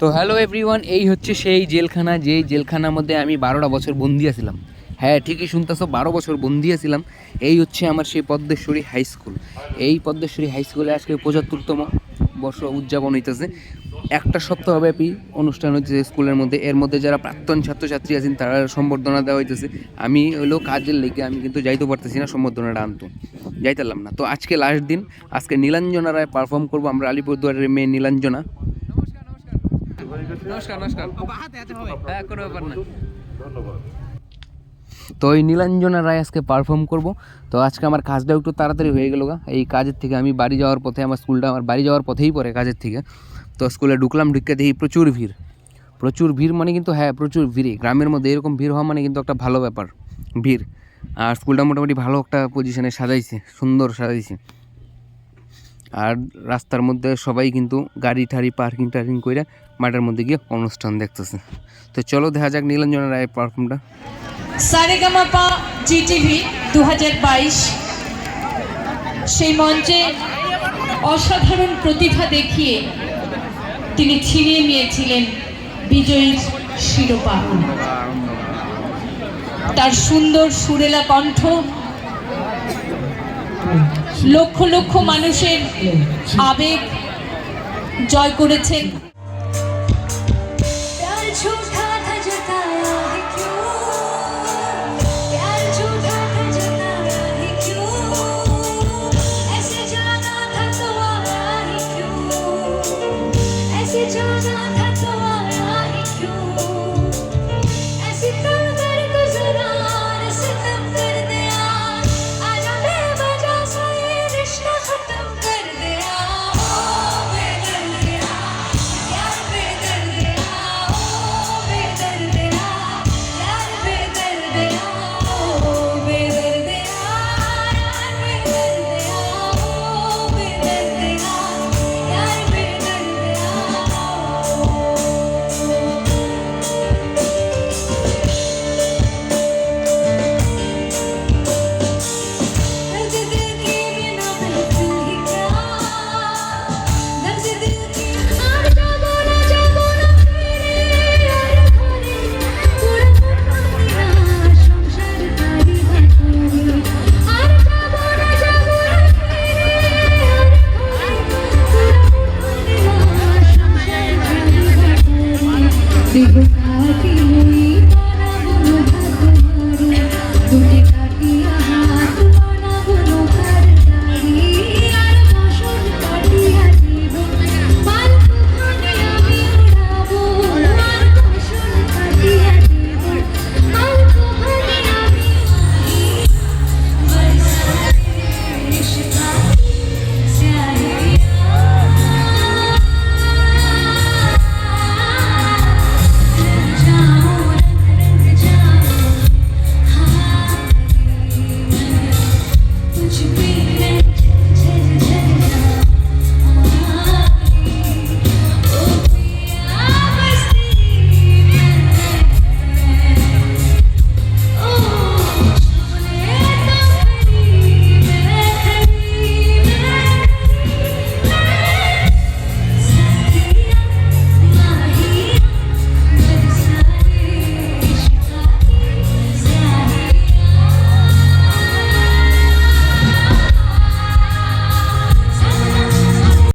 তো hello everyone এই হচ্ছে সেই জেলখানা, যেই জেলখানার মধ্যে আমি বারোটা বছর বন্দি আছিলাম। হ্যাঁ ঠিকই শুনতেছো, বারো বছর বন্দি আছিলাম। এই হচ্ছে আমার সেই পদ্মেশ্বরী হাই স্কুল এই পদ্মেশ্বরী হাই স্কুলে আজকে পঁচাত্তরতম বর্ষ উদযাপন হইতেছে। একটা সপ্তাহব্যাপী অনুষ্ঠান হচ্ছে স্কুলের মধ্যে। এর মধ্যে যারা প্রাক্তন ছাত্রছাত্রী আছেন, তারা সম্বর্ধনা দেওয়া হইতেছে। আমি হলো কাজের লেগে আমি কিন্তু যাইতে পারতেছি না, সম্বর্ধনাটা আনতো। যাইতাম না। তো আজকে লাস্ট দিন, আজকে নীলাঞ্জনা রায় পারফর্ম করব। আমরা আলিপুরদুয়ারের মেয়ে নীলাঞ্জনা। নমস্কার নমস্কার। হ্যাঁ কোনো ব্যাপার না তো এই নীলাঞ্জনা রায় আজকে পারফর্ম করব। তো আজকে আমার কাজটা একটু তাড়াতাড়ি হয়ে গেল গা। এই কাজের থেকে আমি বাড়ি যাওয়ার পথে আমার স্কুলটা আমার বাড়ি যাওয়ার পথেই পড়ে কাজের থেকে। তো স্কুলে ঢুকলাম ঢুকে দেখি প্রচুর ভিড়। প্রচুর ভিড় মানে কিন্তু হ্যাঁ প্রচুর ভিড় গ্রামের মধ্যে এরকম ভিড় হওয়া মানে কিন্তু একটা ভালো ব্যাপার ভিড়। আর স্কুলটা মোটামুটি ভালো একটা পজিশনে সাজাইছে সুন্দর সাজাইছে। আর রাস্তার মধ্যে সবাই কিন্তু গাড়ি ঠাড়ি পার্কিং টার্কিং করে মাঠের মধ্যে গিয়ে অনুষ্ঠান দেখতেছে। তো চলো দেখা যাক নীলাঞ্জনা রায়ের পারফর্মটা সারেগামাপা জিটিভি দু হাজার বাইশ। সেই মঞ্চে অসাধারণ প্রতিভা দেখিয়ে তিনি ছিনিয়ে নিয়েছিলেন বিজয়ীর শিরোপা। তার সুন্দর সুরেলা কণ্ঠ লক্ষ লক্ষ মানুষের আবেগ জয় করেছেন। Just